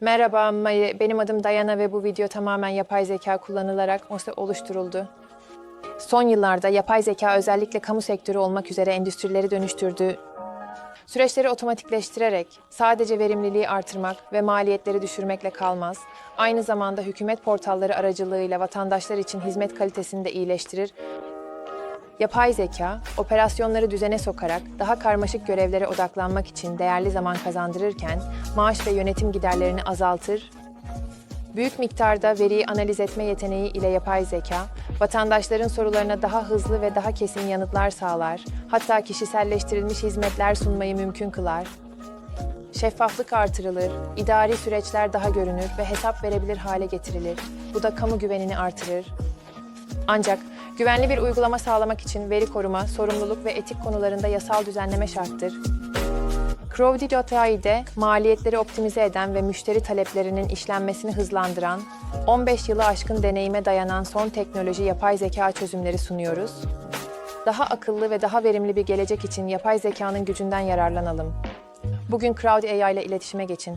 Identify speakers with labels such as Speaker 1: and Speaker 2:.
Speaker 1: Merhaba benim adım Dayana ve bu video tamamen yapay zeka kullanılarak oluşturuldu. Son yıllarda yapay zeka özellikle kamu sektörü olmak üzere endüstrileri dönüştürdü. Süreçleri otomatikleştirerek sadece verimliliği artırmak ve maliyetleri düşürmekle kalmaz, aynı zamanda hükümet portalları aracılığıyla vatandaşlar için hizmet kalitesini de iyileştirir Yapay zeka, operasyonları düzene sokarak daha karmaşık görevlere odaklanmak için değerli zaman kazandırırken, maaş ve yönetim giderlerini azaltır. Büyük miktarda veriyi analiz etme yeteneği ile yapay zeka, vatandaşların sorularına daha hızlı ve daha kesin yanıtlar sağlar, hatta kişiselleştirilmiş hizmetler sunmayı mümkün kılar. Şeffaflık artırılır, idari süreçler daha görünür ve hesap verebilir hale getirilir. Bu da kamu güvenini artırır. Ancak güvenli bir uygulama sağlamak için veri koruma, sorumluluk ve etik konularında yasal düzenleme şarttır. Crowdy.ai'de maliyetleri optimize eden ve müşteri taleplerinin işlenmesini hızlandıran, 15 yılı aşkın deneyime dayanan son teknoloji yapay zeka çözümleri sunuyoruz. Daha akıllı ve daha verimli bir gelecek için yapay zekanın gücünden yararlanalım. Bugün Crowd AI ile iletişime geçin.